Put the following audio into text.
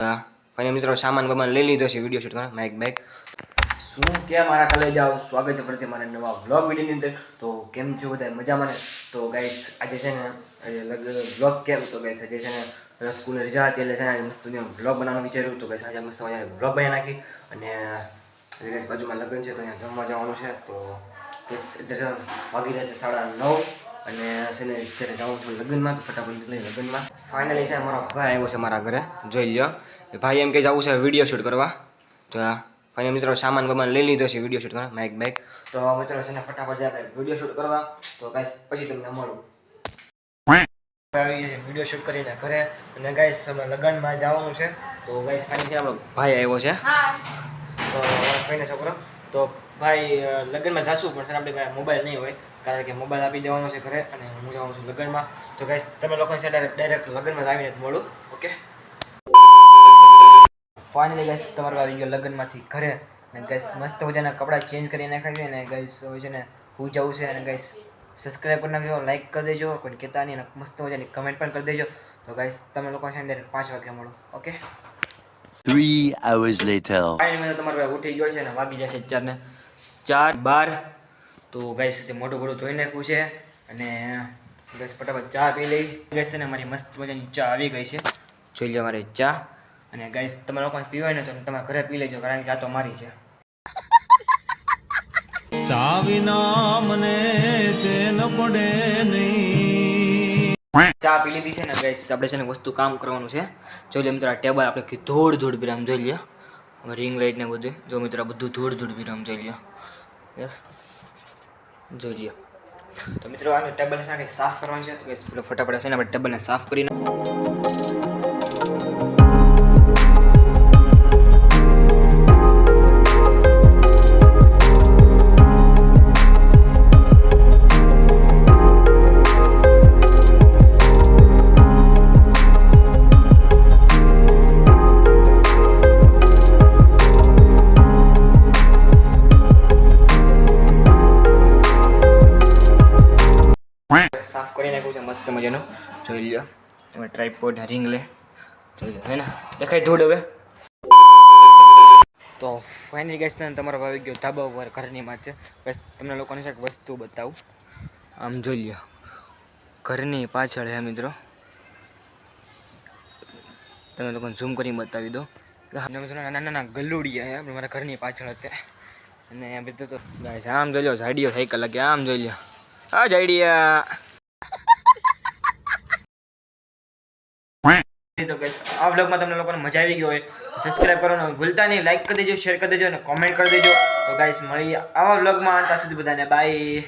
હા. અને મિત્રો, સામાન બમાન લઈ લીધો છે વીડિયો શૂટ કરવા. માઇક બાઇક શું કે મારા કાલે જાઓ? સ્વાગત છે ફરીથી મારા નવા વ્લોગ વિડીયોની અંદર. તો કેમ છો બધા મજામાં ને? તો ગાઈસ આજે છે ને, આજે લગ વ્લોગ કેમ? તો ગાઈસ આજે છે ને સ્કૂલે રજા હતી એટલે છે ને મસ્ત વ્લોગ બનાવવાનું વિચાર્યું. તો ગાઈસ આજે મસ્ત મજા વ્લોગ બનાવી નાખી. અને બાજુમાં લગ્ન છે, તો અહીંયા જમવા જવાનું છે. તો વાગી જશે સાડા નવ. અને છે ને અત્યારે જાઉં છું લગ્નમાં તો ફટાફટ નીકળી લગ્નમાં. ફાઇનલી છે મારો ભાઈ આવ્યો છે મારા ઘરે. જોઈ લ્યો. ભાઈ એમ કે જવું છે વીડિયો શૂટ કરવા. તો અને મિત્રો સામાન બમાન લઈ લીધો છે વીડિયો શૂટ કરવા. માઇક બાઇક તો મિત્રો છે ને ફટાફટ જાય વીડિયો શૂટ કરવા, તો કાંઈ પછી તમને મળું. આવી છે વીડિયો શૂટ કરીને ઘરે. અને ગાઈસ અમે લગ્નમાં જવાનું છે. તો ગાઈસ ખાલી છે આપણો ભાઈ આવ્યો છે. તો મારા છોકરો. તો ભાઈ લગ્નમાં જાશું, પણ સર આપણે મોબાઈલ નહીં હોય. કારણ કે મોબાઈલ આપી દેવાનો છે ઘરે અને હું જવાનું છું લગ્નમાં. તો ગાઈસ તમે લોકો છે ડાયરેક્ટ લગ્નમાં જ આવીને મળું ઓકે ફાઇનલી ગાઈસ તમારો આવી ગયો લગ્નમાંથી ઘરે. અને ગાઈસ મસ્ત મજાના કપડાં ચેન્જ કરી નાખ્યા છે અને ગાઈસ હોય છે ને હું જવું છે અને ગાઈસ સબસ્ક્રાઈબ કરી નાખજો લાઈક કરી દેજો કોઈ કહેતા નહીં અને મસ્ત મજાની કમેન્ટ પણ કરી દેજો. તો ગાઈસ તમે લોકો છે ડાયરેક્ટ પાંચ વાગે મળો okay Three hours later. Finally મેં તમારો ઉઠી ગયો છે અને વાગી જશે ચાર ને ચાર બાર. તો ગાઈસ મોટું મોટું ધોઈ નાખ્યું છે અને ગેસ ફટાફટ ચા પી લઈ. ગેસ છે ને મારી મસ્ત મજાની ચા આવી ગઈ છે. જોઈ લે મારી ચા. અને ગાઈસ તમે લોકો પીવાય ને તો તમારા ઘરે પી લેજો કારણ કે આ તો મારી છે. ચા વિના મને ચેન પડે નહીં. ચા પી લીધી છે ને ગાઈસ આપણે છે ને વસ્તુ કામ કરવાનું છે. જોઈ લે મિત્રો આ ટેબલ આપણે કીધું ધૂળ ધૂળ પીરામ જોઈ લે. રિંગ લાઇટ ને બધું. જો મિત્રો બધું ધૂળ ધૂળ પીરામ જોઈ લે. જોઈ લ્યો. તો મિત્રો, આને ટેબલ સાથે સાફ કરવાનું છે. તો પેલો ફટાફટ છે ને આપણે ટેબલને સાફ કરી સાફ કરી નાખ્યું છે, મસ્ત મજાનું. જોઈ લ્યો. તમે ટ્રાયપોડ ને રિંગ લે. જોઈ લો હે ને? દેખાય ધૂળ હવે. તો ફાઇનલી ગેસ ને તમારો ભાવી ગયો ધાબા ઉપર, ઘરની માં બસ, તમને લોકોને છે વસ્તુ બતાવું. આમ જોઈ લ્યો. ઘરની પાછળ હે મિત્રો. તમે લોકોને ઝૂમ કરી બતાવી દો. નાના નાના ગલુડિયા હે મારા ઘરની પાછળ હતા અને બધું તો આમ જોઈ લો ઝાડીઓ સાયકલ લાગે. આમ જોઈ લો આ ઝાડિયા guys, આ વ્લોગમાં તમને લોકોને મજા આવી ગઈ હોય સબસ્ક્રાઈબ કરવાનું ભૂલતા નહીં લાઈક કરી દેજો શેર કરી દેજો અને કોમેન્ટ કરી દેજો. તો ગાઈસ મળીએ આવા વ્લોગમાં. ત્યાં સુધી બધાને બાય